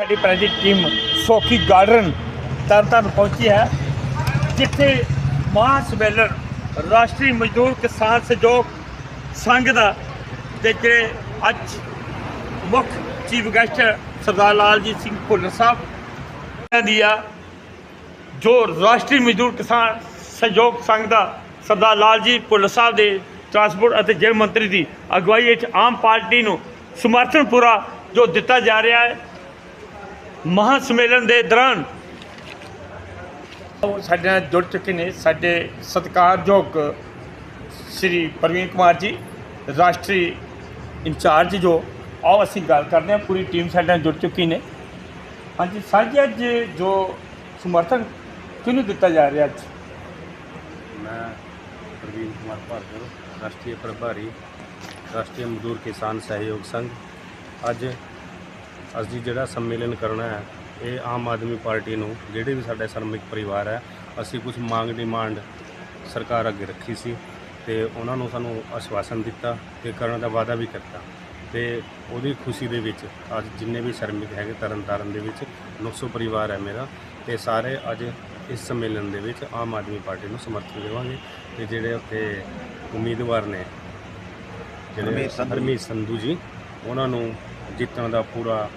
ਸਾਡੀ ਪਹਿਲੀ ਟੀਮ ਸੋਖੀ ਗਾਰਡਨ ਤਰਨਤਾਰਨ ਪਹੁੰਚੀ ਹੈ, ਜਿੱਥੇ ਮਹਾਂ ਸੰਮੇਲਨ ਰਾਸ਼ਟਰੀ ਮਜ਼ਦੂਰ ਕਿਸਾਨ ਸਹਿਯੋਗ ਸੰਘ ਦਾ ਤੇ ਜਿਹੜੇ ਅੱਜ ਮੁੱਖ ਚੀਫ ਗੈਸਟ ਸਰਦਾਰ ਲਾਲਜੀਤ ਸਿੰਘ ਭੁੱਲਰ ਸਾਹਿਬ ਦੀ ਆ ਜੋ ਰਾਸ਼ਟਰੀ ਮਜ਼ਦੂਰ ਕਿਸਾਨ ਸਹਿਯੋਗ ਸੰਘ ਦਾ ਸਰਦਾਰ ਲਾਲਜੀਤ ਭੁੱਲਰ ਸਾਹਿਬ ਦੇ ਟਰਾਂਸਪੋਰਟ ਅਤੇ ਜਲ ਮੰਤਰੀ ਦੀ ਅਗਵਾਈ ਵਿੱਚ ਆਮ ਪਾਰਟੀ ਨੂੰ ਸਮਰਥਨ ਪੂਰਾ ਜੋ ਦਿੱਤਾ ਜਾ ਰਿਹਾ ਹੈ। ਮਹਾ ਸੰਮੇਲਨ ਦੇ ਦੌਰਾਨ ਉਹ ਸਾਡੇ ਨਾਲ ਜੁੜ ਚੁੱਕੇ ਨੇ ਸਾਡੇ ਸਤਿਕਾਰਯੋਗ ਸ਼੍ਰੀ ਪ੍ਰਵੀਨ ਕੁਮਾਰ ਜੀ ਰਾਸ਼ਟਰੀ ਇੰਚਾਰਜ ਜੋ ਆਓ ਅਸੀਂ ਗੱਲ ਕਰਦੇ ਹਾਂ ਪੂਰੀ ਟੀਮ ਸਾਡੇ ਨਾਲ ਜੁੜ ਚੁੱਕੀ ਨੇ। ਹਾਂਜੀ ਸਾਂਝੀ ਅੱਜ ਜੋ ਸਮਰਥਨ ਕਿਹਨੂੰ ਦਿੱਤਾ ਜਾ ਰਿਹਾ ਅੱਜ? ਮੈਂ ਪ੍ਰਵੀਨ ਕੁਮਾਰ ਭਾਰਗਵ ਰਾਸ਼ਟਰੀ ਪ੍ਰਭਾਰੀ ਰਾਸ਼ਟਰੀ ਮਜ਼ਦੂਰ ਕਿਸਾਨ ਸਹਿਯੋਗ ਸੰਘ। ਅੱਜ ਅਸੀਂ ਜਿਹੜਾ ਸੰਮੇਲਨ ਕਰਨਾ ਹੈ ਇਹ ਆਮ ਆਦਮੀ ਪਾਰਟੀ ਨੂੰ ਜਿਹੜੇ ਵੀ ਸਾਡੇ ਸ਼ਰਮਿਕ ਪਰਿਵਾਰ ਹੈ ਅਸੀਂ ਕੁਝ ਮੰਗ ਡਿਮਾਂਡ ਸਰਕਾਰ ਅੱਗੇ ਰੱਖੀ ਸੀ ਤੇ ਉਹਨਾਂ ਨੂੰ ਸਾਨੂੰ ਆਸ਼ਵਾਸਨ ਦਿੱਤਾ ਤੇ ਕਰਨ ਦਾ ਵਾਅਦਾ ਵੀ ਕੀਤਾ ਤੇ ਉਹਦੀ ਖੁਸ਼ੀ ਦੇ ਵਿੱਚ ਅੱਜ ਜਿੰਨੇ ਵੀ ਸ਼ਰਮਿਕ ਹੈਗੇ ਤਰਨਤਾਰਨ ਦੇ ਵਿੱਚ 900 ਪਰਿਵਾਰ ਹੈ ਮੇਰਾ ਤੇ ਸਾਰੇ ਅੱਜ ਇਸ ਸੰਮੇਲਨ ਦੇ ਵਿੱਚ ਆਮ ਆਦਮੀ ਪਾਰਟੀ ਨੂੰ ਸਮਰਥਨ ਦੇਵਾਂਗੇ ਤੇ ਜਿਹੜੇ ਉੱਥੇ ਉਮੀਦਵਾਰ ਨੇ ਜਿਹੜੇ। ਹਰਮੀਤ ਸੰਧੂ ਜੀ ਉਹਨਾਂ ਨੂੰ ਜਿੱਤਣ ਦਾ ਪੂਰਾ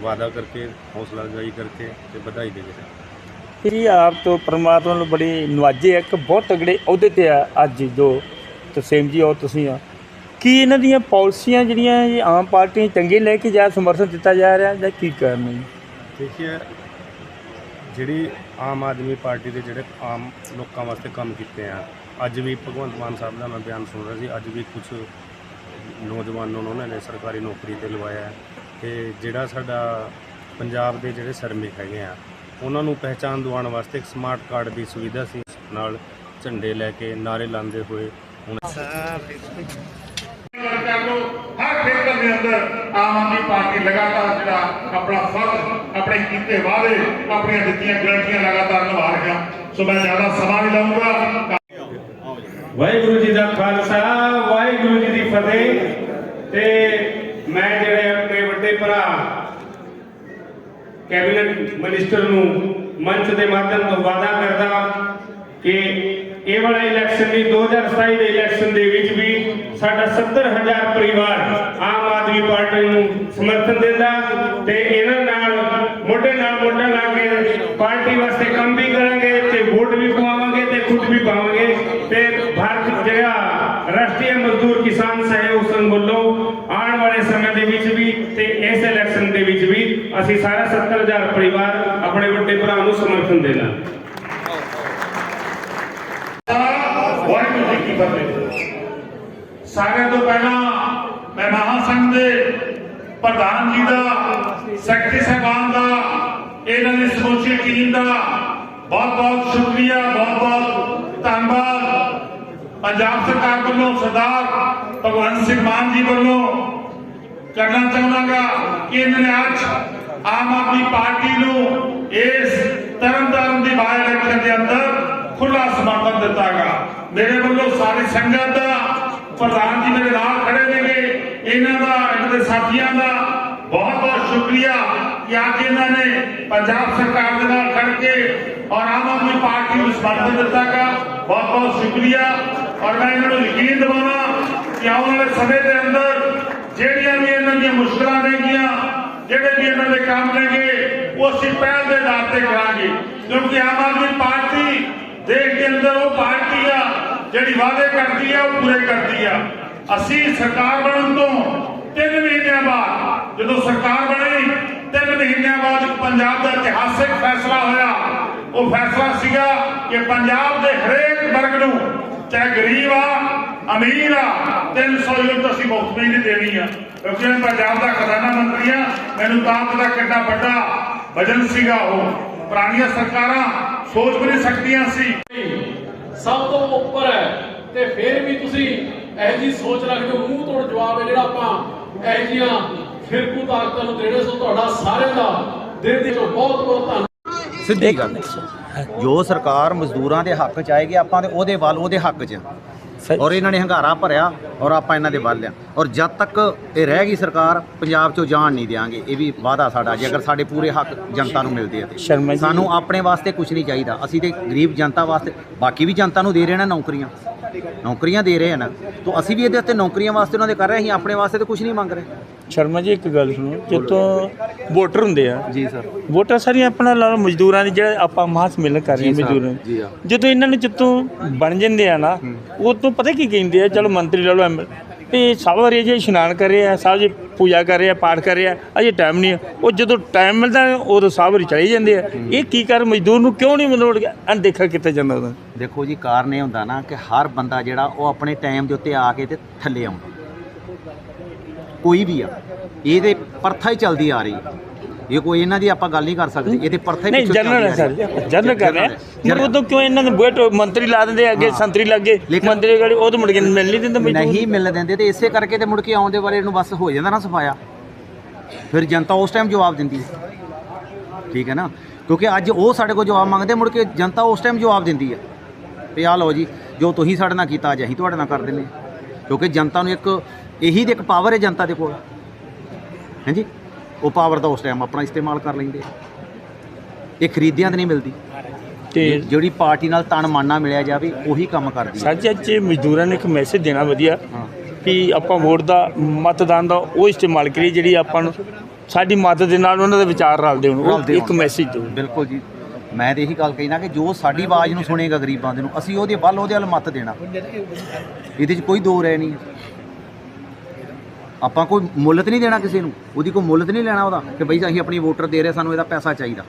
ਵਾਅਦਾ ਕਰਕੇ ਹੌਸਲਾ ਅਫਜ਼ਾਈ ਕਰਕੇ ਤੇ ਵਧਾਈ ਦੇ ਕੇ ਇਹ ਆਪ ਤੋਂ ਪ੍ਰਮਾਤਮਾ ਨੂੰ ਬੜੀ ਨਵਾਜੇ ਹੈ ਕਿ ਬਹੁਤ ਤਗੜੇ ਅਹੁਦੇ ਤੇ ਆ ਅੱਜ ਜੋ ਤਸੀਮ ਜੀ ਹੋ ਤੁਸੀਂ ਆ ਕੀ ਇਹਨਾਂ ਦੀਆਂ ਪਾਲਿਸੀਆਂ ਜਿਹੜੀਆਂ ਇਹ ਆਮ ਪਾਰਟੀਆਂ ਚੰਗੇ ਲੈ ਕੇ ਜਾ ਸਮਰਥਨ ਦਿੱਤਾ ਜਾ ਰਿਹਾ ਜਾਂ ਕੀ ਕਾਰਨ ਹੈ ਜੀ? ਦੇਖੀਏ ਜਿਹੜੀ ਆਮ ਆਦਮੀ ਪਾਰਟੀ ਦੇ ਜਿਹੜੇ ਆਮ ਲੋਕਾਂ ਵਾਸਤੇ ਕੰਮ ਕੀਤੇ ਆ ਅੱਜ ਵੀ ਭਗਵੰਤ ਮਾਨ ਸਾਹਿਬ ਦਾ ਮੈਂ ਬਿਆਨ ਸੁਣ ਰਿਹਾ ਸੀ ਅੱਜ ਵੀ ਕੁਝ ਨੌਜਵਾਨਾਂ ਨੂੰ ਉਹਨਾਂ ਨੇ ਸਰਕਾਰੀ ਨੌਕਰੀ ਤੇ ਲਵਾਇਆ ਤੇ ਜਿਹੜਾ ਸਾਡਾ ਪੰਜਾਬ ਦੇ ਜਿਹੜੇ ਸ਼ਰਮਿਕ ਹੈਗੇ ਆ ਉਹਨਾਂ ਨੂੰ ਪਹਿਚਾਣ ਦਿਵਾਉਣ ਵਾਸਤੇ ਇੱਕ ਸਮਾਰਟ ਕਾਰਡ ਦੀ ਸੁਵਿਧਾ ਸੀ। ਨਾਲ ਝੰਡੇ ਲੈ ਕੇ ਨਾਰੇ ਲਾਉਂਦੇ ਹੋਏ ਹੁਣ ਹਰ ਖੇਤਰ ਦੇ ਅੰਦਰ ਆਮ ਆਦਮੀ ਪਾਰਟੀ ਲਗਾਤਾਰ ਜਿਹੜਾ ਆਪਣਾ ਫਰਜ਼ ਆਪਣੇ ਕੀਤੇ ਵਾਅਦੇ ਆਪਣੀਆਂ ਦਿੱਤੀਆਂ ਗਰੰਟੀਆਂ ਲਗਾਤਾਰ ਨਿਭਾ ਰਿਹਾ ਸੋ ਮੈਂ ਜ਼ਿਆਦਾ ਸਮਾਂ ਨਹੀਂ ਲਵਾਂਗਾ ਵਾਹਿਗੁਰੂ ਜੀ ਦਾ ਖਾਲਸਾ ਵਾਹਿਗੁਰੂ ਜੀ ਫਤਿਹ ਤੇ ਮੈਂ ਜਿਹੜੇ ਆਪਣੇ ਵੱਡੇ ਭਰਾ ਕੈਬਨਿਟ ਮਿਨਿਸਟਰ ਨੂੰ ਮੰਚ ਦੇ ਮਾਧਿਅਮ ਤੋਂ ਵਾਅਦਾ ਕਰਦਾ ਕਿ ਇਹ ਵਾਲਾ ਇਲੈਕਸ਼ਨ ਵੀ 2027 ਦੇ ਇਲੈਕਸ਼ਨ ਦੇ ਵਿੱਚ ਵੀ ਸਾਡਾ 70000 ਪਰਿਵਾਰ ਆਮ ਆਦਮੀ ਪਾਰਟੀ ਨੂੰ ਸਮਰਥਨ ਦਿੰਦਾ ਤੇ ਇਹਨਾਂ ਨਾਲ ਮੋਢੇ ਨਾਲ ਮੋਢਾ ਲਾ ਕੇ ਪਾਰਟੀ ਵਾਸਤੇ ਕੰਮ ਵੀ ਕਰਾਂਗੇ ਤੇ ਵੋਟ ਵੀ ਪਾਵਾਂਗੇ ਤੇ ਖੁਦ ਵੀ ਪਾਵਾਂਗੇ ਤੇ ਮਜ਼ਦੂਰ ਸਹਿਯੋਗ ਸੰਘ ਵੱਲੋਂ ਆਉਣ ਵਾਲੇ ਸਮੇਂ ਦੇ ਵਿੱਚ ਵੀ ਤੇ ਇਸ ਇਲੈਕਸ਼ਨ ਦੇ ਵਿੱਚ ਵੀ ਅਸੀਂ ਸਾਰਾ 70000 ਪਰਿਵਾਰ ਆਪਣੇ ਵੱਡੇ ਭਰਾ ਨੂੰ ਸਮਰਥਨ ਦੇਣਾ। ਵਾਹਿਗੁਰੂ ਜੀ ਕੀ ਫਤਿਹ ਸਾਰਿਆਂ ਤੋਂ ਪਹਿਲਾਂ ਮੈਂ ਮਹਾਸੰਘ ਦੇ ਪ੍ਰਧਾਨ ਜੀ ਦਾ, ਸੈਕਟਰੀ ਸਾਹਿਬਾਨ ਦਾ, ਇਹਨਾਂ ਦੀ ਸਮੁੱਚੀ ਟੀਮ ਦਾ ਬਹੁਤ ਬਹੁਤ ਸ਼ੁਕਰੀਆ ਬਹੁਤ ਬਹੁਤ ਧੰਨਵਾਦ। ਪੰਜਾਬ ਸਰਕਾਰ ਵੱਲੋਂ ਸਰਦਾਰ ਭਗਵੰਤ ਸਿੰਘ ਮਾਨ ਜੀ ਵੱਲੋਂ ਕਰਨਾ ਚਾਹਾਂਗਾ ਕਿ ਇਹਨਾਂ ਨੇ ਅੱਜ ਆਮ ਆਦਮੀ ਪਾਰਟੀ ਨੂੰ ਇਸ ਤਰਨਤਾਰਨ ਦੀ ਬਾਈ ਇਲੈਕਸ਼ਨ ਦੇ ਅੰਦਰ ਖੁੱਲਾ ਸਮਰਥਨ ਦਿੱਤਾਗਾ ਮੇਰੇ ਵੱਲੋਂ ਸਾਰੀ ਸੰਗਤ ਦਾ ਪ੍ਰਧਾਨ ਜੀ ਮੇਰੇ ਨਾਲ ਖੜੇ ਨੇਗੇ ਇਹਨਾਂ ਦਾ ਇਹਨਾਂ ਦੇ ਸਾਥੀਆਂ ਦਾ ਬਹੁਤ ਬਹੁਤ ਸ਼ੁਕਰੀਆ ਕਿ ਅੱਜ ਇਹਨਾਂ ਨੇ ਪੰਜਾਬ ਸਰਕਾਰ ਦੇ ਨਾਲ ਖੜ ਕੇ ਔਰ ਆਮ ਆਦਮੀ ਪਾਰਟੀ ਨੂੰ ਸਮਰਥਨ ਦਿੱਤਾਗਾ ਬਹੁਤ ਬਹੁਤ ਸ਼ੁਕਰੀਆ ਔਰ ਮੈਂ ਇਹਨਾਂ ਨੂੰ ਯਕੀਨ ਦਿਵਾਵਾਂ ਕਿ ਆਉਣ ਵਾਲੇ ਸਮੇਂ ਦੇ ਅੰਦਰ ਜਿਹੜੀਆਂ ਵੀ ਇਹਨਾਂ ਦੀਆਂ ਮੁਸ਼ਕਲਾਂ ਨੇਗੀਆਂ ਜਿਹੜੇ ਵੀ ਇਹਨਾਂ ਦੇ ਕੰਮ ਨੇਗੇ ਉਹ ਅਸੀਂ ਪਹਿਲ ਦੇ ਆਧਾਰ ਤੇ ਕਰਾਂਗੇ। ਕਿਉਂਕਿ ਆਮ ਆਦਮੀ ਪਾਰਟੀ ਦੇਸ਼ ਦੇ ਅੰਦਰ ਉਹ ਪਾਰਟੀ ਆ, ਜਿਹੜੀ ਵਾਅਦੇ ਕਰਦੀ ਆ, ਉਹ ਪੂਰੇ ਕਰਦੀ ਆ। ਅਸੀਂ ਸਰਕਾਰ ਬਣਨ ਤੋਂ ਤਿੰਨ ਮਹੀਨਿਆਂ ਬਾਅਦ, ਜਦੋਂ ਸਰਕਾਰ ਬਣੀ, ਤਿੰਨ ਮਹੀਨਿਆਂ ਬਾਅਦ ਪੰਜਾਬ ਦਾ ਇਤਿਹਾਸਿਕ ਫੈਸਲਾ ਹੋਇਆ, ਉਹ ਫੈਸਲਾ ਸੀਗਾ ਕਿ ਪੰਜਾਬ ਦੇ ਹਰੇਕ ਵਰਗ ਨੂੰ ਚਾਹੇ ਗਰੀਬ ਆ ਅਮੀਰ ਆ 300 ਯੂਨਿਟ ਅਸੀਂ ਮੁਫਤ ਬਿਜਲੀ ਦੇਣੀ ਆ। ਕਿਉਂਕਿ ਮੈਂ ਪੰਜਾਬ ਦਾ ਖਜ਼ਾਨਾ ਮੰਤਰੀ ਆ ਮੈਨੂੰ ਤਾਂ ਪਤਾ ਕਿੰਨਾ ਵੱਡਾ ਵਜਨ ਸੀਗਾ ਉਹ। ਪੁਰਾਣੀਆਂ ਸਰਕਾਰਾਂ ਸੋਚ ਵੀ ਨਹੀਂ ਸਕਦੀਆਂ ਸੀ। ਸਭ ਤੋਂ ਉੱਪਰ ਹੈ ਤੇ ਫਿਰ ਵੀ ਤੁਸੀਂ ਇਹ ਜੀ ਸੋਚ ਰੱਖਦੇ ਹੋ ਮੂੰਹ ਤੋੜ ਜਵਾਬ ਹੈ ਜਿਹੜਾ ਆਪਾਂ ਇਹ ਜੀਆਂ ਫਿਰਕੂ ਤਾਕਤਾਂ ਨੂੰ ਦੇਣੇ ਸੋ ਤੁਹਾਡਾ ਸਾਰਿਆਂ ਦਾ ਦਿਲ ਦੇ ਬਹੁਤ ਬਹੁਤ ਧੰਨਵਾਦ। ਸਿੱਧੀ ਗੱਲ ਹੈ। ਜੋ ਸਰਕਾਰ ਮਜ਼ਦੂਰਾਂ ਦੇ ਹੱਕ ਚ ਆਏਗੀ ਆਪਾਂ ਤੇ ਉਹਦੇ ਵੱਲ ਉਹਦੇ ਹੱਕ ਚ। ਸਹੀ। ਔਰ ਇਹਨਾਂ ਨੇ ਹੰਗਾਰਾ ਭਰਿਆ ਔਰ ਆਪਾਂ ਇਹਨਾਂ ਦੇ ਵੱਲ ਆ। ਔਰ ਜਦ ਤੱਕ ਇਹ ਰਹਿ ਗਈ ਸਰਕਾਰ ਪੰਜਾਬ ਚੋਂ ਜਾਣ ਨਹੀਂ ਦੇਾਂਗੇ ਇਹ ਵੀ ਵਾਅਦਾ ਸਾਡਾ ਜੇ ਅਗਰ ਸਾਡੇ ਪੂਰੇ ਹੱਕ ਜਨਤਾ ਨੂੰ ਮਿਲਦੇ ਆ ਤੇ। ਸ਼ਰਮਾ ਜੀ। ਸਾਨੂੰ ਆਪਣੇ ਵਾਸਤੇ ਕੁਝ ਨਹੀਂ ਚਾਹੀਦਾ। ਅਸੀਂ ਤੇ ਗਰੀਬ ਜਨਤਾ ਵਾਸਤੇ ਬਾਕੀ ਵੀ ਜਨਤਾ ਨੂੰ ਦੇ ਰਹੇ ਨੇ ਨੌਕਰੀਆਂ। ਨੌਕਰੀਆਂ ਦੇ ਰਹੇ ਹਨ। ਤਾਂ ਅਸੀਂ ਵੀ ਇਹਦੇ ਉੱਤੇ ਨੌਕਰੀਆਂ ਵਾਸਤੇ ਉਹਨਾਂ ਦੇ ਕਰ ਰਹੇ ਅਸੀਂ ਆਪਣੇ ਵਾਸਤੇ ਤਾਂ ਕੁਝ ਨਹੀਂ ਮੰਗ ਰਹੇ। ਸ਼ਰਮਾ ਜੀ ਇੱਕ ਗੱਲ ਸੁਣੋ ਜਦੋਂ ਵੋਟਰ ਹੁੰਦੇ ਆ ਜੀ ਸਰ। ਵੋਟਾਂ ਸਾਰੀਆਂ ਆਪਣਾ ਲਾ ਲਓ ਮਜ਼ਦੂਰਾਂ ਦੀ ਜਿਹੜੇ ਆਪਾਂ ਮਹਾਂ ਸੰਮੇਲਨ ਕਰ ਰਹੇ ਮਜ਼ਦੂਰਾਂ। ਜਦੋਂ ਇਹਨਾਂ ਨੇ ਜਿੱਤੋਂ ਬਣ ਜਾਂਦੇ ਆ ਨਾ ਉਹ ਤੋਂ ਪਤਾ ਕੀ ਕਹਿੰਦੇ ਆ ਚਲੋ ਮੰਤਰੀ ਲਾ ਲਓ ਐਮ ਤੇ ਸਭ ਵਾਰੀ ਜੇ ਇਸ਼ਨਾਨ ਕਰ ਰਹੇ ਆ ਸਭ ਜੀ ਪੂਜਾ ਕਰ ਰਹੇ ਆ ਪਾਠ ਕਰ ਰਹੇ ਆ ਅਜੇ ਟਾਈਮ ਨਹੀਂ। ਉਹ ਜਦੋਂ ਟਾਈਮ ਮਿਲਦਾ ਉਦੋਂ ਸਭ ਵਾਰੀ ਚਲੇ ਜਾਂਦੇ ਆ। ਇਹ ਕੀ ਕਰ ਮਜ਼ਦੂਰ ਨੂੰ ਕਿਉਂ ਨਹੀਂ ਮਤਲਬ ਅਣਦੇਖਾ ਕੀਤਾ ਜਾਂਦਾ ਉਹਦਾ ਦੇਖੋ ਜੀ ਕਾਰਨ ਇਹ ਹੁੰਦਾ ਨਾ ਕਿ ਹਰ ਬੰਦਾ ਜਿਹੜਾ ਉਹ ਆਪਣੇ ਟਾਈਮ ਦੇ ਉੱਤੇ ਆ ਕੇ ਤੇ ਥੱਲੇ ਆਉਂਦਾ। ਕੋਈ ਵੀ ਆ ਇਹਦੇ ਪ੍ਰਥਾ ਹੀ ਚੱਲਦੀ ਆ ਰਹੀ ਹੈ। ਇਹ ਕੋਈ ਇਹਨਾਂ ਦੀ ਆਪਾਂ ਗੱਲ ਨਹੀਂ ਕਰ ਸਕਦੇ ਇਹਦੇ ਪ੍ਰਥਾ ਹੀ ਨਹੀਂ ਜਨਰਲ ਹੈ ਸਰ ਆ। ਜਨਰਲ ਕਰ ਰਹੇ ਆ ਉਦੋਂ ਕਿਉਂ ਇਹਨਾਂ ਦੇ ਬੁਏਟ ਮੰਤਰੀ ਲਾ ਦਿੰਦੇ ਆ ਅੱਗੇ। ਸੰਤਰੀ ਲੱਗੇ ਮੰਤਰੀ ਗੜੀ ਉਹ ਤਾਂ ਮੁੜ ਕੇ ਮਿਲ ਨਹੀਂ ਦਿੰਦਾ ਨਹੀਂ ਮਿਲਣ ਦਿੰਦੇ ਤੇ ਇਸੇ ਕਰਕੇ ਤੇ ਮੁੜ ਕੇ ਆਉਂਦੇ ਵਾਲੇ ਨੂੰ ਬਸ ਹੋ ਜਾਂਦਾ ਨਾ ਸਫਾਇਆ ਫਿਰ ਜਨਤਾ ਉਸ ਟਾਈਮ ਜਵਾਬ ਦਿੰਦੀ ਹੈ ਠੀਕ ਹੈ ਨਾ ਕਿਉਂਕਿ ਅੱਜ ਉਹ ਸਾਡੇ ਕੋਲ ਜਵਾਬ ਮੰਗਦੇ ਮੁੜ ਕੇ ਜਨਤਾ ਉਸ ਟਾਈਮ ਜਵਾਬ ਦਿੰਦੀ ਹੈ ਵੀ ਆਹ ਲਓ ਜੀ ਜੋ ਤੁਸੀਂ ਸਾਡੇ ਨਾਲ ਕੀਤਾ ਅੱਜ ਅਸੀਂ ਤੁਹਾਡੇ ਨਾਲ ਕਰ ਦਿੰਦੇ। ਕਿਉਂਕਿ ਜਨਤਾ ਨੂੰ ਇੱਕ ਇਹੀ ਤੇ ਇੱਕ ਪਾਵਰ ਹੈ ਜਨਤਾ ਦੇ ਕੋਲ। ਹਾਂਜੀ? ਉਹ ਪਾਵਰ ਦਾ ਉਸ ਟਾਈਮ ਆਪਣਾ ਇਸਤੇਮਾਲ ਕਰ ਲੈਂਦੇ। ਇਹ ਖਰੀਦਿਆਂ ਤੇ ਨਹੀਂ ਮਿਲਦੀ। ਤੇ ਜਿਹੜੀ ਪਾਰਟੀ ਨਾਲ ਤਨ ਮਾਨਾ ਮਿਲਿਆ ਜਾਵੇ ਉਹੀ ਕੰਮ ਕਰਦੀ ਸੱਚ ਅੱਜ ਮਜ਼ਦੂਰਾਂ ਨੂੰ ਇੱਕ ਮੈਸੇਜ ਦੇਣਾ ਵਧੀਆ ਹਾਂ। ਕਿ ਆਪਾਂ ਵੋਟ ਦਾ ਮਤਦਾਨ ਦਾ ਉਹ ਇਸਤੇਮਾਲ ਕਰੀਏ ਜਿਹੜੀ ਆਪਾਂ ਨੂੰ ਸਾਡੀ ਮਦਦ ਦੇ ਨਾਲ ਉਹਨਾਂ ਦੇ ਵਿਚਾਰ ਰਲਦੇ ਹੋਣ। ਇੱਕ। ਮੈਸੇਜ ਦਿਓ ਬਿਲਕੁਲ ਜੀ। ਮੈਂ ਤੇ ਇਹੀ ਗੱਲ ਕਹਿਣਾ ਕਿ ਜੋ ਸਾਡੀ ਆਵਾਜ਼ ਨੂੰ ਸੁਣੇਗਾ ਗਰੀਬਾਂ ਦੇ ਨੂੰ ਅਸੀਂ ਉਹਦੇ ਵੱਲ ਉਹਦੇ ਵੱਲ ਮਤ ਦੇਣਾ। ਇਹਦੇ 'ਚ ਕੋਈ ਦੋ ਰਹਿ ਨਹੀਂ। ਆਪਾਂ ਕੋਈ ਮੁੱਲ ਤੇ ਨਹੀਂ ਦੇਣਾ ਕਿਸੇ ਨੂੰ। ਉਹਦੀ ਕੋਈ ਮੁੱਲ ਤੇ ਨਹੀਂ ਲੈਣਾ ਉਹਦਾ ਕਿ ਬਈ ਅਸੀਂ ਆਪਣੀ ਵੋਟਰ ਦੇ ਰਹੇ ਸਾਨੂੰ ਇਹਦਾ ਪੈਸਾ ਚਾਹੀਦਾ।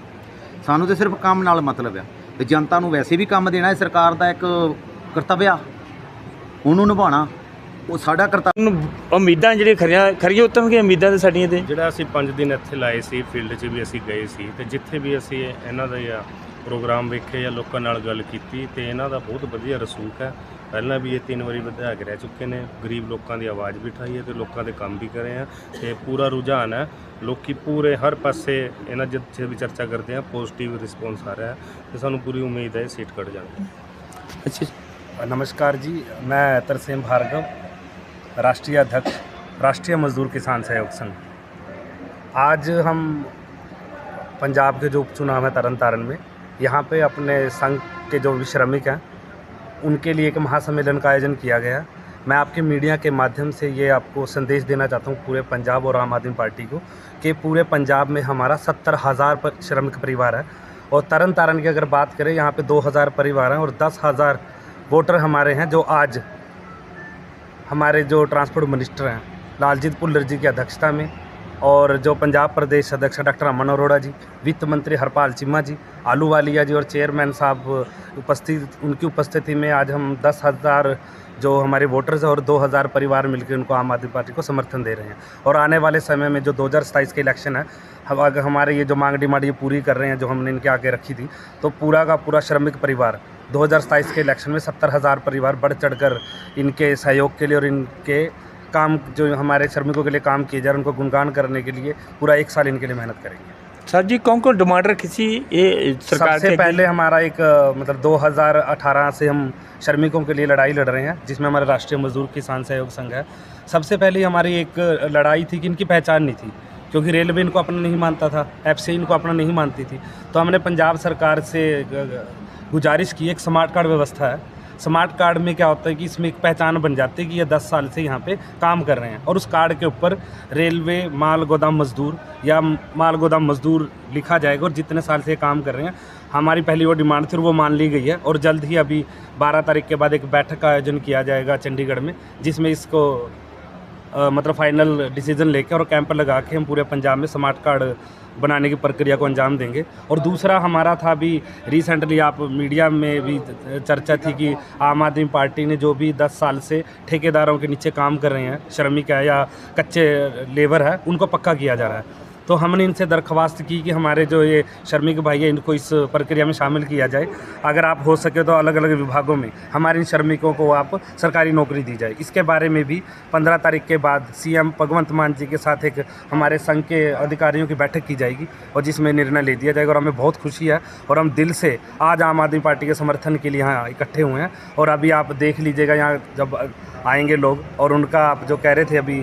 ਸਾਨੂੰ ਤੇ ਸਿਰਫ ਕੰਮ ਨਾਲ ਮਤਲਬ ਆ। ਤੇ ਜਨਤਾ ਨੂੰ ਵੈਸੇ ਵੀ ਕੰਮ ਦੇਣਾ ਇਹ ਸਰਕਾਰ ਦਾ ਇੱਕ ਕਰਤੱਵ ਆ। ਉਹਨੂੰ ਨਿਭਾਉਣਾ। ਉਹ ਸਾਡਾ ਕਰਤੱਵ ਉਮੀਦਾਂ ਜਿਹੜੀਆਂ ਖਰੀਆਂ ਖਰੀਆਂ ਉਤਰਨਗੀਆਂ ਉਮੀਦਾਂ ਤੇ ਸਾਡੀਆਂ ਤੇ? ਜਿਹੜਾ ਅਸੀਂ 5 ਦਿਨ ਇੱਥੇ ਲਾਏ ਸੀ ਫੀਲਡ 'ਚ ਵੀ ਅਸੀਂ ਗਏ ਸੀ ਤੇ ਜਿੱਥੇ ਵੀ ਅਸੀਂ ਇਹਨਾਂ ਦਾ ਜਾਂ ਪ੍ਰੋਗਰਾਮ ਵੇਖੇ ਜਾਂ ਲੋਕਾਂ ਨਾਲ ਗੱਲ ਕੀਤੀ ਤੇ ਇਹਨਾਂ ਦਾ ਬਹੁਤ ਵਧੀਆ ਰਸੂਖ ਹੈ ਪਹਿਲਾਂ ਵੀ ਇਹ ਤਿੰਨ ਵਾਰੀ ਵਿਧਾਇਕ ਰਹਿ ਚੁੱਕੇ ਨੇ ਗਰੀਬ ਲੋਕਾਂ ਦੀ ਆਵਾਜ਼ ਵੀ ਉਠਾਈ ਹੈ ਤੇ ਲੋਕਾਂ ਦੇ ਕੰਮ ਵੀ ਕਰੇ ਆ ਤੇ ਪੂਰਾ ਰੁਝਾਨ ਹੈ ਲੋਕੀ ਪੂਰੇ ਹਰ ਪਾਸੇ ਇਹਨਾਂ ਜਿੱਥੇ ਵੀ ਚਰਚਾ ਕਰਦੇ ਆ ਪੋਜ਼ਿਟਿਵ ਰਿਸਪੌਂਸ ਆ ਰਿਹਾ ਹੈ ਤੇ ਸਾਨੂੰ ਪੂਰੀ ਉਮੀਦ ਹੈ ਇਹ ਸੀਟ ਕੱਢ ਜਾਣਗੇ ਅੱਛਾ नमस्कार जी मैं तरसेम भार्गव राष्ट्रीय अध्यक्ष राष्ट्रीय मजदूर किसान सहयोग संघ आज हम पंजाब के जो उपचुनाव है तरन तारण में यहाँ पे अपने संघ के जो भी श्रमिक हैं, उनके लिए एक महासम्मेलन का आयोजन किया गया। मैं आपके मीडिया के माध्यम से ये आपको संदेश देना चाहता हूँ पूरे पंजाब और आम आदमी पार्टी को कि पूरे पंजाब में हमारा सत्तर हज़ार पर श्रमिक परिवार है। और तरन तारण की अगर बात करें, यहाँ पे दो हज़ार परिवार हैं और दस हज़ार वोटर हमारे हैं, जो आज हमारे जो ट्रांसपोर्ट मिनिस्टर हैं, लालजीत पुल्लर जी की अध्यक्षता में और जो पंजाब प्रदेश अध्यक्ष डॉक्टर अमन अरोड़ा जी, वित्त मंत्री हरपाल चिम्मा जी, आलू वालिया जी और चेयरमैन साहब उपस्थित, उनकी उपस्थिति में आज हम दस हज़ार जो हमारे वोटर्स हैं और दो हज़ार परिवार मिलकर उनको आम आदमी पार्टी को समर्थन दे रहे हैं। और आने वाले समय में जो दो हज़ार सताईस के इलेक्शन है, हम अगर हमारे ये जो मांग डिमांड ये पूरी कर रहे हैं, जो हमने इनके आगे रखी थी तो पूरा का पूरा श्रमिक परिवार, दो हज़ार सताईस के इलेक्शन में सत्तर हज़ार परिवार बढ़ चढ़कर इनके सहयोग के लिए और इनके काम जो हमारे श्रमिकों के लिए काम किए जा रहे हैं उनको गुणगान करने के लिए पूरा एक साल इनके लिए मेहनत करेंगे। सर जी कौन कौन डिमांडर किसी ये सरकार सबसे पहले हमारा एक मतलब 2018 से हम श्रमिकों के लिए लड़ाई लड़ रहे हैं जिसमें हमारा राष्ट्रीय मजदूर किसान सहयोग संघ है। सबसे पहले हमारी एक लड़ाई थी कि इनकी पहचान नहीं थी क्योंकि रेलवे इनको अपना नहीं मानता था एफ़ इनको अपना नहीं मानती थी। तो हमने पंजाब सरकार से गुजारिश की एक स्मार्ट कार्ड व्यवस्था है स्मार्ट कार्ड में क्या होता है कि इसमें एक पहचान बन जाती है कि ये दस साल से यहाँ पे काम कर रहे हैं। और उस कार्ड के ऊपर रेलवे, माल गोदाम मजदूर या माल गोदाम मजदूर लिखा जाएगा और जितने साल से काम कर रहे हैं। हमारी पहली वो डिमांड थी वो मान ली गई है और जल्द ही अभी 12 तारीख के बाद एक बैठक का आयोजन किया जाएगा चंडीगढ़ में, जिसमें इसको मतलब फाइनल डिसीज़न लेके और कैंप लगा के हम पूरे पंजाब में स्मार्ट कार्ड बनाने की प्रक्रिया को अंजाम देंगे। और दूसरा हमारा था भी रिसेंटली आप मीडिया में भी चर्चा थी कि आम आदमी पार्टी ने जो भी 10 साल से ठेकेदारों के नीचे काम कर रहे हैं, श्रमिक है या कच्चे लेबर है, उनको पक्का किया जा रहा है। तो हमने इनसे दरख्वास्त की कि हमारे जो ये श्रमिक भाई है, इनको इस प्रक्रिया में शामिल किया जाए। अगर आप हो सके तो अलग अलग विभागों में हमारे इन श्रमिकों को आप सरकारी नौकरी दी जाए। इसके बारे में भी पंद्रह तारीख के बाद सीएम भगवंत मान जी के साथ एक हमारे संघ के अधिकारियों की बैठक की जाएगी और जिसमें निर्णय ले दिया जाएगा और हमें बहुत खुशी है और हम दिल से आज आम आदमी पार्टी के समर्थन के लिए यहाँ इकट्ठे हुए हैं। और अभी आप देख लीजिएगा यहाँ जब आएँगे लोग और उनका आप जो कह रहे थे अभी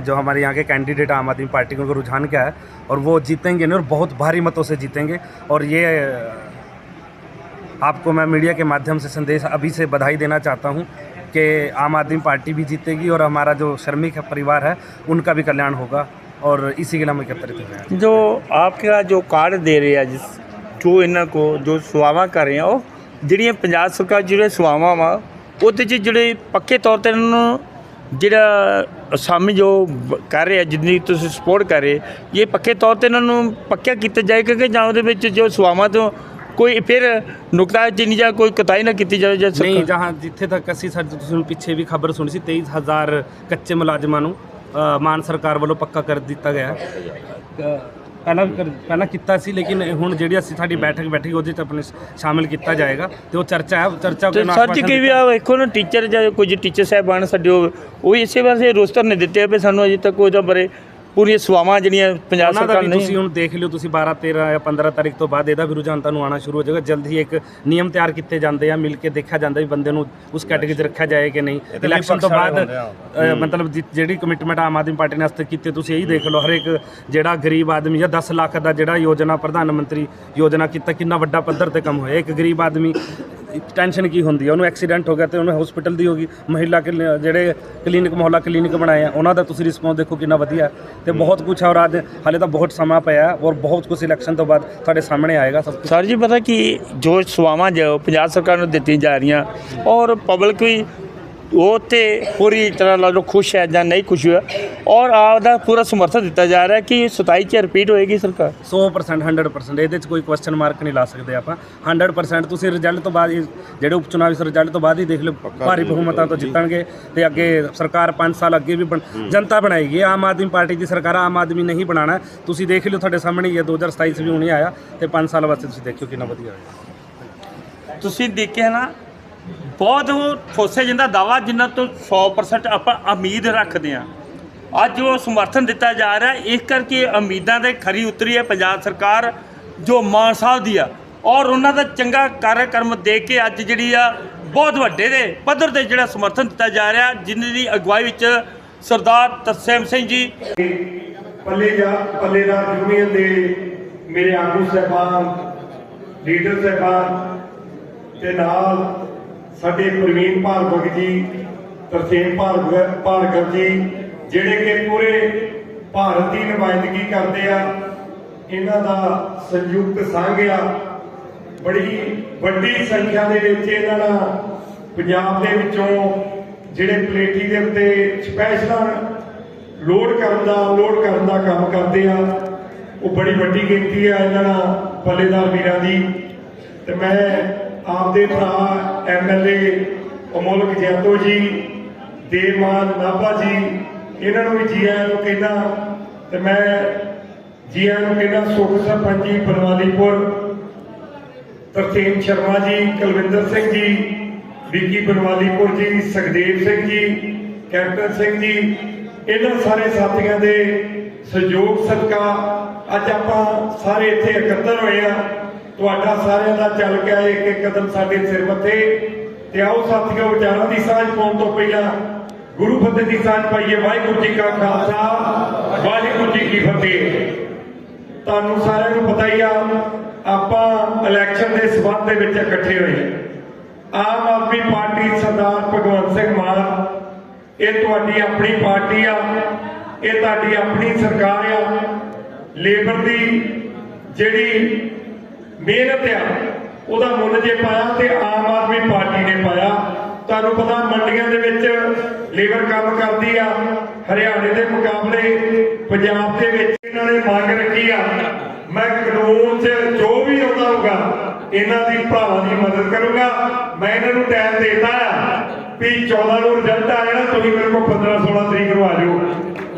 जो हमारे यहाँ के कैंडिडेट आम आदमी पार्टी के उनका रुझान क्या है और वो जीतेंगे नहीं और बहुत भारी मतों से जीतेंगे और ये अ, आपको मैं मीडिया के माध्यम से संदेश अभी से बधाई देना चाहता हूँ कि आम आदमी पार्टी भी जीतेगी और हमारा जो श्रमिक है परिवार है उनका भी कल्याण होगा और इसी के लिए हम एकत्रित हुए हैं ਜੋ ਆਪਕੇ ਜੋ ਕਾਰਡ ਦੇ ਰਹੇ ਆ ਜਿਸ ਜੋ ਇਹਨਾਂ ਕੋ ਜੋ ਸੇਵਾਵਾਂ ਕਰ ਰਹੇ ਆ ਉਹ ਜਿਹੜੀਆਂ ਪੰਜਾਬ ਸਰਕਾਰ ਜਿਹੜੇ ਸੇਵਾਵਾਂ ਵਾ ਉਹਦੇ 'ਚ ਜਿਹੜੇ ਪੱਕੇ ਤੌਰ ਤੇ ਇਹਨਾਂ ਨੂੰ ਜਿਹੜਾ ਅਸਾਮੀ ਜੋ ਕਰ ਰਹੇ ਜਿੰਨੀ ਤੁਸੀਂ ਸਪੋਰਟ ਕਰ ਰਹੇ ਇਹ ਪੱਕੇ ਤੌਰ ਤੇ ਇਹਨਾਂ ਨੂੰ ਪੱਕਿਆ ਕੀਤਾ ਜਾਏਗਾ ਕਿ ਜਾਂ ਉਹਦੇ ਵਿੱਚ ਜੋ ਸੇਵਾਵਾਂ ਤੋਂ ਕੋਈ ਫਿਰ ਨੁਕਤਾ ਚੀਨੀ ਜਾਂ ਕੋਈ ਕਤਾਈ ਨਾ ਕੀਤੀ ਜਾਵੇ ਜਾਂ ਨਹੀਂ ਜਹਾਂ ਜਿੱਥੇ ਤੱਕ ਅਸੀਂ ਸਾਡੇ ਤੁਸੀਂ ਹੁਣ ਪਿੱਛੇ ਵੀ ਖਬਰ ਸੁਣੀ ਸੀ 23000 ਕੱਚੇ ਮੁਲਾਜ਼ਮਾਂ ਨੂੰ ਮਾਨ ਸਰਕਾਰ ਵੱਲੋਂ ਪੱਕਾ ਕਰ ਦਿੱਤਾ ਗਿਆ। ਪਹਿਲਾਂ ਪਹਿਲਾਂ ਕੀਤਾ ਸੀ ਲੇਕਿਨ ਹੁਣ ਜਿਹੜੀ ਅਸੀਂ ਸਾਡੀ ਬੈਠਕ ਬੈਠੀ ਉਹਦੇ 'ਚ ਆਪਣੇ ਸ਼ਾਮਿਲ ਕੀਤਾ ਜਾਏਗਾ ਤੇ ਉਹ ਚਰਚਾ ਹੈ ਚਰਚਾ ਤੇ ਨੂੰ ਸਰ ਜੀ ਕਈ ਵੀ ਆ ਵੇਖੋ ਨਾ ਟੀਚਰ ਜਾਂ ਕੁਝ ਟੀਚਰ ਸਾਹਿਬਾਨ ਸਾਡੇ ਉਹ ਉਹ ਵੀ ਇਸੇ ਵਾਸਤੇ ਰੋਸਟਰ ਨੇ ਦਿੱਤੇ ਆ ਵੀ ਸਾਨੂੰ ਅਜੇ ਤੱਕ ਉਹਦਾ ਬਾਰੇ ਪੂਰੀਆਂ ਸੇਵਾਵਾਂ ਜਿਹੜੀਆਂ ਪੰਜਾਬ ਉਹਨਾਂ ਦਾ ਸਰਕਾਰ ਵੀ ਨਹੀਂ ਤੁਸੀਂ ਹੁਣ ਦੇਖ ਲਿਓ ਤੁਸੀਂ 12 13 ਜਾਂ 15 ਤਾਰੀਖ ਤੋਂ ਬਾਅਦ ਇਹਦਾ ਵੀ ਰੁਝਾਨ ਤੁਹਾਨੂੰ ਆਉਣਾ ਸ਼ੁਰੂ ਹੋ ਜਾਏਗਾ। ਜਲਦ ਹੀ ਇੱਕ ਨਿਯਮ ਤਿਆਰ ਕੀਤੇ ਜਾਂਦੇ ਆ ਮਿਲ ਕੇ ਦੇਖਿਆ ਜਾਂਦਾ ਵੀ ਬੰਦੇ ਨੂੰ ਉਸ ਕੈਟੇਗਰੀ 'ਚ ਰੱਖਿਆ ਜਾਏ ਕਿ ਨਹੀਂ। ਇਲੈਕਸ਼ਨ ਤੋਂ ਬਾਅਦ ਅ, ਮਤਲਬ ਜਿ- ਜਿਹੜੀ ਕਮਿਟਮੈਂਟ ਆਮ ਆਦਮੀ ਪਾਰਟੀ ਨੇ ਵਾਸਤੇ ਕੀਤੀ ਤੁਸੀਂ ਇਹੀ ਦੇਖ ਲਓ ਹਰ ਇੱਕ ਜਿਹੜਾ ਗਰੀਬ ਆਦਮੀ ਜਾਂ 10 ਲੱਖ ਦਾ ਜਿਹੜਾ ਯੋਜਨਾ ਪ੍ਰਧਾਨ ਮੰਤਰੀ ਯੋਜਨਾ ਕੀਤਾ ਕਿੰਨਾ ਵੱਡਾ ਪੱਧਰ ਤੇ ਕੰਮ ਹੋਇਆ। ਇੱਕ ਗਰੀਬ ਆਦਮੀ ਟੈਨਸ਼ਨ ਕੀ ਹੁੰਦੀ ਹੈ ਉਹਨੂੰ ਐਕਸੀਡੈਂਟ ਹੋ ਗਿਆ ਤੇ ਉਹਨੂੰ ਹਸਪੀਟਲ ਦੀ ਹੋਗੀ ਮਹਿਲਾ ਕਲੀ- ਜਿਹੜੇ ਕਲੀਨਿਕ ਮੁਹੱਲਾ ਕਲੀਨਿਕ ਬਣਾਏ ਆ ਉਹਨਾਂ ਦਾ ਤੁਸੀਂ ਰਿਸਪੌਂਸ ਦੇਖੋ ਕਿੰਨਾ ਵਧੀਆ ਹੈ। ਤੇ ਬਹੁਤ ਕੁਝ ਹੈ ਔਰ ਅੱਜ ਹਾਲੇ ਤਾਂ ਬਹੁਤ ਸਮਾਂ ਪਿਆ ਹੈ ਔਰ ਬਹੁਤ ਕੁਝ ਇਲੈਕਸ਼ਨ ਤੋਂ ਬਾਅਦ ਤੁਹਾਡੇ ਸਾਹਮਣੇ ਆਏਗਾ ਸਭ ਸਰ ਜੀ ਪਤਾ ਕਿ ਜੋ ਸੇਵਾਵਾਂ ਜੋ ਪੰਜਾਬ ਸਰਕਾਰ ਨੂੰ ਦਿੱਤੀਆਂ ਜਾ ਰਹੀਆਂ ਔਰ ਪਬਲਿਕ ਵੀ ਉਹ ਤੇ ਪੂਰੀ ਤਰ੍ਹਾਂ ਲਾ ਲਓ ਖੁਸ਼ ਹੈ ਜਾਂ ਨਹੀਂ ਖੁਸ਼ ਹੈ ਔਰ ਆਪਦਾ ਪੂਰਾ ਸਮਰਥਨ ਦਿੱਤਾ ਜਾ ਰਿਹਾ ਕਿ 27 ਚ ਰਿਪੀਟ ਹੋਏਗੀ ਸਰਕਾਰ। 100% 100% ਇਹਦੇ 'ਚ ਕੋਈ ਕੁਐਸਚਨ ਮਾਰਕ ਨਹੀਂ ਲਾ ਸਕਦੇ ਆਪਾਂ। 100% ਤੁਸੀਂ ਰਿਜ਼ਲਟ ਤੋਂ ਬਾਅਦ ਜਿਹੜੇ ਉਪ ਚੁਣਾਵੀ ਰਿਜ਼ਲਟ ਤੋਂ ਬਾਅਦ ਹੀ ਦੇਖ ਲਓ ਭਾਰੀ ਬਹੁਮਤਾਂ ਤੋਂ ਜਿੱਤਣਗੇ ਤੇ ਅੱਗੇ ਸਰਕਾਰ 5 ਸਾਲ ਅੱਗੇ ਵੀ ਬਣ- ਜਨਤਾ ਬਣਾਏਗੀ। ਆਮ ਆਦਮੀ ਪਾਰਟੀ ਦੀ ਸਰਕਾਰ ਆਮ ਆਦਮੀ ਨਹੀਂ ਬਣਾਣਾ ਤੁਸੀਂ ਦੇਖ ਲਿਓ ਤੁਹਾਡੇ ਸਾਹਮਣੇ ਹੀ ਹੈ 2027 ਚ ਵੀ ਹੁਣੇ ਆਇਆ ਤੇ 5 ਸਾਲ ਵਾਸਤੇ ਤੁਸੀਂ ਦੇਖਿਓ ਕਿੰਨਾ ਵਧੀਆ ਹੋਏਗਾ ਤੁਸੀਂ ਦੇਖਿਆ ਨਾ ਬਹੁਤ ਉਹ ਠੋਸੇ ਜਿੰਦਾ ਦਾਵਾ ਜਿੰਨਾ ਤੋਂ 100% ਆਪਾਂ ਉਮੀਦ ਰੱਖਦੇ ਆ ਅੱਜ ਉਹ ਸਮਰਥਨ ਦਿੱਤਾ ਜਾ ਰਿਹਾ, ਇਸ ਕਰਕੇ ਉਮੀਦਾਂ ਦੇ ਖਰੀ ਉਤਰੀ ਹੈ ਪੰਜਾਬ ਸਰਕਾਰ, ਜੋ ਮਾਨ ਸਾਹਿਬ ਦੀ ਆ। ਔਰ ਉਹਨਾਂ ਦਾ ਚੰਗਾ ਕਾਰਜਕਰਮ ਦੇ ਕੇ ਅੱਜ ਜਿਹੜੀ ਆ, ਬਹੁਤ ਵੱਡੇ ਦੇ ਪੱਧਰ ਤੇ ਜਿਹੜਾ ਸਮਰਥਨ ਦਿੱਤਾ ਜਾ ਰਿਹਾ ਜਿਨ੍ਹਾਂ ਦੀ ਅਗਵਾਈ ਵਿੱਚ ਸਰਦਾਰ ਤਰਸੇਮ ਸਿੰਘ ਜੀ। ਪੱਲੇ ਜਾ ਪੱਲੇਦਾਰ ਯੂਨੀਅਨ ਦੇ ਮੇਰੇ ਆਗੂ ਸਹਿਬਾਨ, ਲੀਡਰ ਸਹਿਬਾਨ ਤੇ ਨਾਲ ਸਾਡੇ ਪ੍ਰਵੀਨ ਭਾਰਗਵ ਜੀ, ਤਰਸੇਮ ਭਾਰਗਵ ਭਾਰਗਵ ਜੀ, ਜਿਹੜੇ ਕਿ ਪੂਰੇ ਭਾਰਤ ਦੀ ਨੁਮਾਇੰਦਗੀ ਕਰਦੇ ਆ, ਇਹਨਾਂ ਦਾ ਸੰਯੁਕਤ ਸੰਘ ਆ। ਬੜੀ ਵੱਡੀ ਸੰਖਿਆ ਦੇ ਵਿੱਚ ਇਹਨਾਂ ਦਾ ਪੰਜਾਬ ਦੇ ਵਿੱਚੋਂ ਜਿਹੜੇ ਪਲੇਟੀ ਦੇ ਉੱਤੇ ਸਪੈਸ਼ਲ ਲੋਡ ਕਰਨ ਦਾ ਲੋਡ ਕਰਨ ਦਾ ਕੰਮ ਕਰਦੇ ਆ। ਉਹ ਬੜੀ ਵੱਡੀ ਗਿਣਤੀ ਆ ਇਹਨਾਂ ਦਾ ਪੱਲੇਦਾਰ ਵੀਰਾਂ ਦੀ। ਤੇ ਮੈਂ ਆਪਦੇ ਭਰਾ ਐਮਐਲਏ ਅਮੋਲਕ ਜੈਤੋ ਜੀ ਦੇਵਮਾਨ ਨਾਭਾ ਜੀ, ਇਹਨਾਂ ਨੂੰ ਵੀ ਜੀ ਆਇਆਂ ਨੂੰ ਕਹਿੰਦਾ, ਤੇ ਮੈਂ ਜੀ ਆਇਆਂ ਨੂੰ ਕਹਿੰਦਾ ਸੁਖ ਸਰਪੰਚ ਜੀ ਬਨਵਾਲੀਪੁਰ ਤਰਸੇਮ ਸ਼ਰਮਾ ਜੀ, ਕੁਲਵਿੰਦਰ ਸਿੰਘ ਜੀ, ਵਿੱਕੀ ਬਨਵਾਲੀਪੁਰ ਜੀ, ਸੁਖਦੇਵ ਸਿੰਘ ਜੀ, ਕੈਪਟਨ ਸਿੰਘ ਜੀ, ਇਹਨਾਂ ਸਾਰੇ ਸਾਥੀਆਂ ਦੇ ਸਹਿਯੋਗ ਸਦਕਾ ਅੱਜ ਆਪਾਂ ਸਾਰੇ ਇੱਥੇ ਇਕੱਤਰ ਹੋਏ ਆ। ਤੁਹਾਡਾ ਸਾਰਿਆਂ ਦਾ ਚੱਲ ਗਿਆ ਇੱਕ ਇੱਕ ਕਦਮ ਸਾਡੇ ਸਿਰ ਮੱਥੇ ਤੇ ਆਓ ਸਾਥੀਓ, ਵਿਚਾਰਾਂ ਦੀ ਸਾਂਝ ਪਾਉਣ ਤੋਂ ਪਹਿਲਾਂ ਗੁਰੂ ਫਤਿਹ ਦੀ ਸਾਂਝ ਪਾਈਏ। ਵਾਹਿਗੁਰੂ ਜੀ ਕਾ ਖਾਲਸਾ, ਵਾਹਿਗੁਰੂ ਜੀ ਕੀ ਫਤਿਹ। ਤੁਹਾਨੂੰ ਸਾਰਿਆਂ ਨੂੰ ਪਤਾ ਹੀ ਆ, ਆਪਾਂ ਇਲੈਕਸ਼ਨ ਦੇ ਸਬੰਧ ਦੇ ਵਿੱਚ ਇਕੱਠੇ ਹੋਏ ਆਮ ਆਦਮੀ ਪਾਰਟੀ ਸਰਦਾਰ ਭਗਵੰਤ ਸਿੰਘ ਮਾਨ, ਇਹ ਤੁਹਾਡੀ ਆਪਣੀ ਪਾਰਟੀ ਆ, ਇਹ ਤੁਹਾਡੀ ਆਪਣੀ ਸਰਕਾਰ ਆ। ਲੇਬਰ ਦੀ ਜਿਹੜੀ ਮਿਹਨਤ ਆ। ਉਹਦਾ ਮੁੱਲ ਜੇ ਪਾਇਆ ਤੇ ਆਮ ਆਦਮੀ ਪਾਰਟੀ ਨੇ ਪਾਇਆ। ਤੁਹਾਨੂੰ ਪਤਾ ਮੰਡੀਆਂ ਦੇ ਵਿੱਚ ਲੇਬਰ ਕੰਮ ਕਰਦੀ ਆ। ਹਰਿਆਣੇ ਦੇ ਮੁਕਾਬਲੇ ਪੰਜਾਬ ਦੇ ਵਿੱਚ ਇਹਨਾਂ ਨੇ ਮੰਗ ਰੱਖੀ ਆ। ਮੈਂ ਕਾਨੂੰਨ 'ਚ ਜੋ ਵੀ ਆਉਂਦਾ ਹੋਊਗਾ, ਇਹਨਾਂ ਦੀ ਭਰਾਵਾਂ ਦੀ ਮਦਦ ਕਰੂੰਗਾ। ਮੈਂ ਇਹਨਾਂ ਨੂੰ ਟਾਈਮ ਦੇਤਾ ਆ ਵੀ 14 ਨੂੰ ਰਿਜ਼ਲਟ ਆ ਜਾਣਾ, ਤੁਸੀਂ ਮੇਰੇ ਕੋਲ 15 16 ਤਰੀਕ ਨੂੰ ਆ ਜਾਓ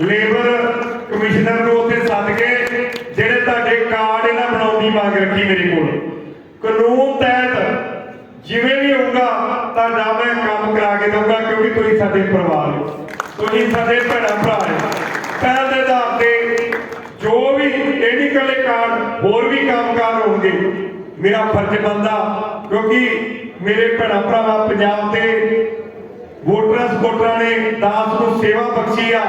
ਲੇਬਰ ਕਮਿਸ਼ਨਰ ਨੂੰ ਉੱਥੇ ਸੱਦ ਕੇ ਭੈਣਾਂ ਭਰਾ ਹੈ ਪਹਿਲ ਦੇ ਆਧਾਰ ਤੇ ਜੋ ਵੀ ਇਹ ਨਹੀਂ ਇਕੱਲੇ ਕਾਰਡ ਹੋਰ ਵੀ ਕੰਮਕਾਰ ਹੋਣਗੇ ਮੇਰਾ ਫਰਜ਼ ਬਣਦਾ ਕਿਉਂਕਿ ਮੇਰੇ ਭੈਣਾਂ ਭਰਾਵਾਂ, ਪੰਜਾਬ ਦੇ ਵੋਟਰਾਂ ਸਪੋਰਟਰਾਂ ਨੇ ਦਾਸ ਨੂੰ ਸੇਵਾ ਬਖਸ਼ੀ ਆ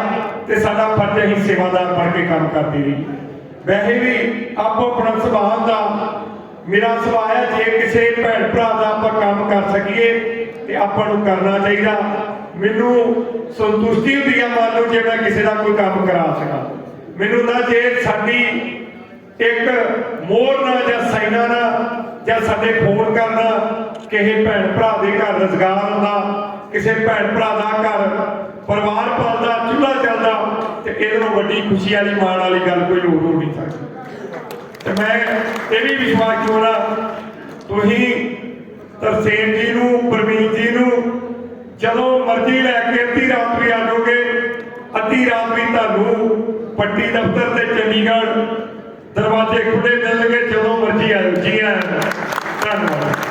ਤੇ ਸਾਡਾ ਫਰਜ਼ ਹੈ ਅਸੀਂ ਸੇਵਾਦਾਰ ਬਣ ਕੇ ਕੰਮ ਕਰਦੇ ਰਹੀ ਵੈਸੇ ਵੀ ਆਪੋ ਆਪਣਾ ਸੁਭਾਅ ਦਾ ਮੇਰਾ ਸੁਭਾਅ ਹੈ, ਜੇ ਕਿਸੇ ਭੈਣ ਭਰਾ ਦਾ ਆਪਾਂ ਕੰਮ ਕਰ ਸਕੀਏ ਤੇ ਆਪਾਂ ਨੂੰ ਕਰਨਾ ਚਾਹੀਦਾ। ਮੈਨੂੰ ਸੰਤੁਸ਼ਟੀ ਹੁੰਦੀ ਆ ਮੰਨ ਲਓ ਜੇ ਮੈਂ ਕਿਸੇ ਦਾ ਕੋਈ ਕੰਮ ਕਰਾ ਸਕਾਂ। ਮੈਨੂੰ ਨਾ ਜੇ ਸਾਡੀ ਇੱਕ ਮੋਹਰ ਨਾ ਜਾਂ ਸਾਈਨਾ ਨਾ ਜਾਂ ਸਾਡੇ ਫੋਨ ਕਰਨਾ, ਕਿਸੇ ਭੈਣ ਭਰਾ ਦੇ ਘਰ ਰੁਜ਼ਗਾਰ ਹੁੰਦਾ, ਕਿਸੇ ਭੈਣ ਭਰਾ ਦਾ ਘਰ ਪਰਿਵਾਰ ਪਾਲਦਾ, ਚੁੱਲ੍ਹਾ ਚੱਲਦਾ, ਤੇ ਇਹਦੇ ਨਾਲੋਂ ਵੱਡੀ ਖੁਸ਼ੀ ਵਾਲੀ, ਮਾਣ ਵਾਲੀ ਗੱਲ ਕੋਈ ਹੋਰ ਹੋ ਨਹੀਂ ਸਕਦੀ। ਤੇ ਮੈਂ ਇਹ ਵੀ ਵਿਸ਼ਵਾਸ ਕਰਦਾ ਤੁਸੀਂ ਤਰਸੇਮ ਜੀ ਨੂੰ ਪਰਮੀਤ ਜੀ ਨੂੰ ਜਦੋਂ ਮਰਜ਼ੀ ਲੈ ਕੇ ਅੱਧੀ ਰਾਤ ਵੀ ਆ ਜਾਓਗੇ, ਅੱਧੀ ਰਾਤ ਵੀ ਤੁਹਾਨੂੰ ਪੱਟੀ ਦਫ਼ਤਰ ਤੇ ਚੰਡੀਗੜ੍ਹ ਦਰਵਾਜ਼ੇ ਖੁੱਲੇ ਮਿਲਣਗੇ ਜਦੋਂ ਮਰਜ਼ੀ ਆਇਓ ਜੀ ਆਇਆਂ ਧੰਨਵਾਦ।